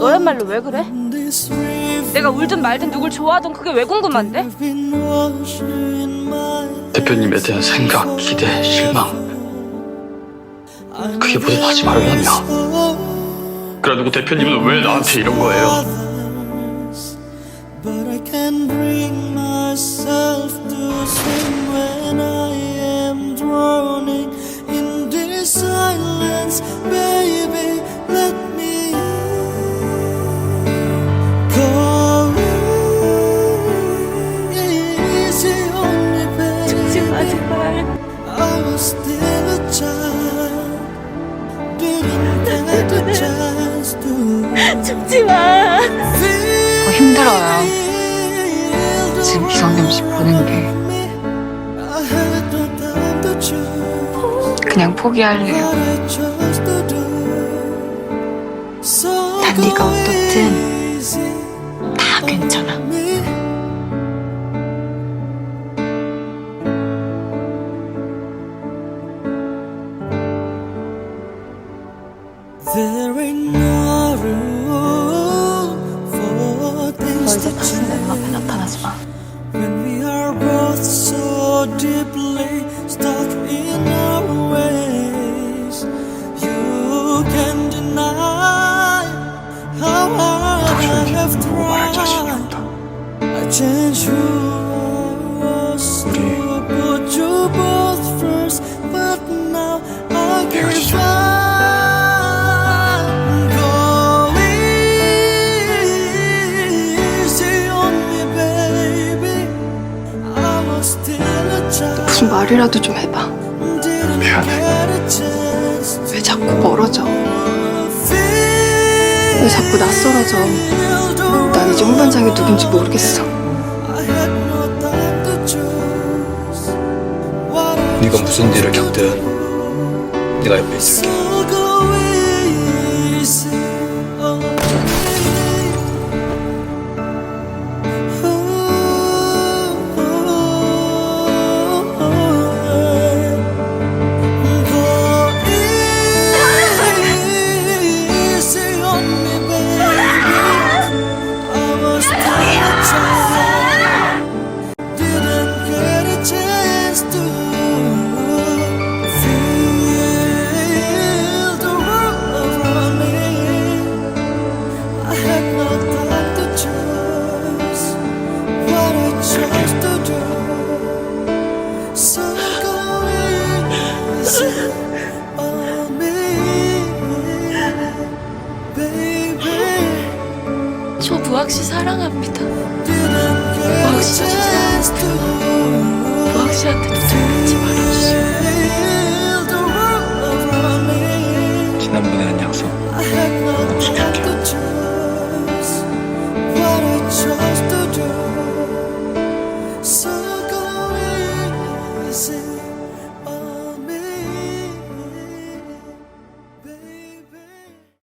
너야말로 왜 그래? 내가 울든 말든 누굴 좋아하든 그게 왜 궁금한데? 대표님에 대한 생각, 기대, 실망 그게 모두 하지 말라며 그래놓고 대표님은 왜 나한테 이런 거예요? But I can bring myself to sing 죽지마 feel 힘들어요. 지금 기성님씨 보는 게 그냥 포기할래요. 난 네가 어떻든 다 괜찮아. deeply stuck in our ways. You can deny how I have tried. I changed who I was to put you both first, but now I give up. still 무슨 말이라도 좀 해봐. 미안해. 왜 자꾸 멀어져? 왜 자꾸 낯설어져? 난 이제 홍반장이 누군지 모르겠어. 네가 무슨 일을 겪든 내가 옆에 있을게. 저 부학씨 사랑합니다. 멋있어, chance to 부학씨한테도 돌리지 말아